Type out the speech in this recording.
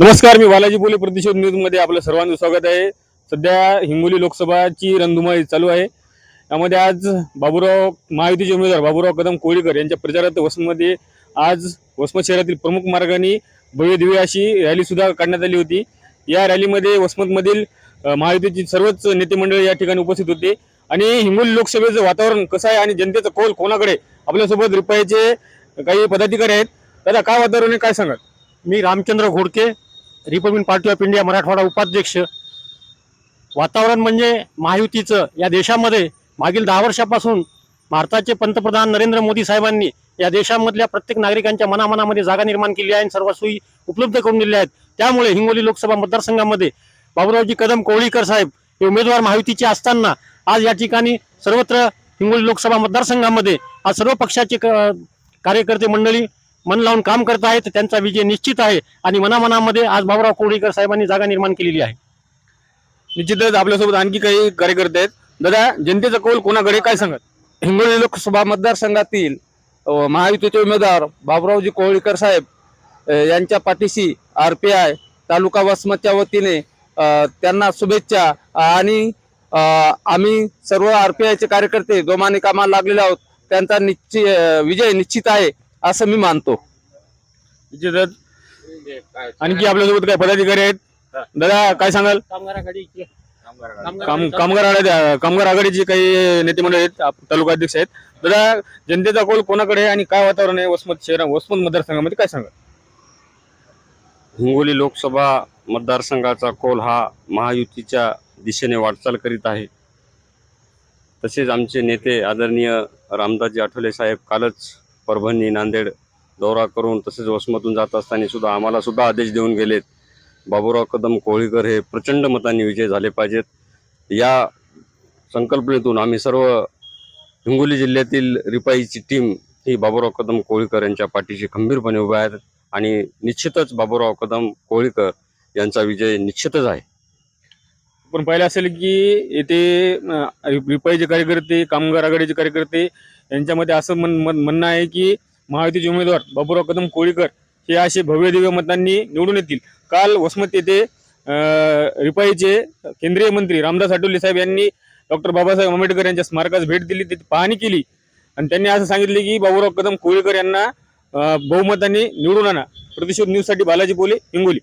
नमस्कार मी बालाजी बोले प्रतिशोध न्यूजमध्ये आपलं सर्वांचं स्वागत आहे. सध्या हिंगोली लोकसभाची रणधुमाळी चालू आहे. त्यामध्ये आज बाबूराव महायुतीचे उमेदवार बाबूराव कदम कोळीकर यांच्या प्रचारार्थ वसमतमध्ये आज वसमत शहरातील प्रमुख मार्गाने भव्य दिव्य अशी रॅलीसुद्धा काढण्यात आली होती. या रॅलीमध्ये वसमतमधील महायुतीची सर्वच नेते मंडळी या ठिकाणी उपस्थित होते. आणि हिंगोली लोकसभेचं वातावरण कसं आहे आणि जनतेचा कौल कोणाकडे? आपल्यासोबत रिपाईचे काही पदाधिकारी आहेत. दादा काय वातावरण आहे? काय सांगाल? मी Ramchandra Ghodke Republican party of India Marathwada उपाध्यक्ष. वातावरण म्हणजे महायुतीचं. या देशामध्ये मागील दहा वर्षापासून भारताचे पंतप्रधान नरेंद्र मोदी साहेबांनी या देशामधल्या प्रत्येक नागरिकांच्या मनामनामध्ये जागा निर्माण केली आहे आणि सर्व सोयी उपलब्ध करून दिल्या आहेत. त्यामुळे हिंगोली लोकसभा मतदारसंघामध्ये बाबुरावजी कदम कोवळीकर साहेब हे उमेदवार महायुतीचे असताना आज या ठिकाणी सर्वत्र हिंगोली लोकसभा मतदारसंघामध्ये आज सर्व पक्षाचे क- कार्यकर्ते मंडळी मन लावून काम करत आहेत त्यांचा विजय निश्चित आहे. आणि मनामनामध्ये आज बाबुराव कोळीकर साहेबांनी जागा निर्माण केलेली आहे. निश्चितच आपल्यासोबत आणखी काही कार्यकर्ते आहेत. दादा जनतेचा कौल कोणाकडे काय सांगाल? हिंगोली लोकसभा मतदारसंघातील महायुतीचे उमेदवार बाबुरावजी कोळीकर साहेब यांच्या पाठीशी आर पी आय तालुका वसमतच्या वतीने त्यांना शुभेच्छा. आणि आम्ही सर्व आर पी आयचे कार्यकर्ते जोमाने कामाला लागलेले आहोत त्यांचा निश्चित विजय निश्चित आहे. असं मी मानतो. आणखी आपल्यासोबत काही पदाधिकारी आहेत? दादा काय सांगाल? काम कामगार आघाडी कामगार आघाडीचे काही नेते मंडळी आहेत तालुका अध्यक्ष आहेत. दादा जनतेचा कौल कोणाकडे आहे आणि काय वातावरण आहे वसमत शहरा वसमत मतदारसंघामध्ये? काय सांगाल? हिंगोली लोकसभा मतदारसंघाचा कौल हा महायुतीच्या दिशेने वाटचाल करीत आहे. तसेच आमचे नेते आदरणीय रामदासजी आठवले साहेब कालच परभणी नांदेड दौरा करून तसेच वसमतून जात असताना सुद्धा आम्हाला सुद्धा आदेश देऊन गेलेत. बाबूराव कदम कोळीकर हे प्रचंड मतांनी विजय झाले पाहिजेत. या संकल्पनेतून आम्ही सर्व हिंगोली जिल्ह्यातील रिपाईची टीम ही बाबूराव कदम कोळीकर यांच्या पाठीशी खंबीरपणे उभ्या आहेत आणि निश्चितच बाबूराव कदम कोळीकर यांचा विजय निश्चितच आहे. पण पाहिलं असेल की येथे रिपाईचे कार्यकर्ते कामगार आघाडीचे कार्यकर्ते यांच्यामध्ये असं म्हण म्हणणं आहे की महायुतीचे उमेदवार बाबूराव कदम कोळीकर हे असे भव्य दिव्य मतांनी निवडून येतील. काल वसमत येथे रिपाईचे केंद्रीय मंत्री रामदास आठवले साहेब यांनी डॉक्टर बाबासाहेब आंबेडकर यांच्या स्मारकास भेट दिली तिथे पाहणी केली. आणि त्यांनी असं सांगितले की बाबूराव कदम कोळीकर यांना अं, बहुमताने निवडून आणा. प्रतिशोध न्यूजसाठी बालाजी बोले हिंगोली.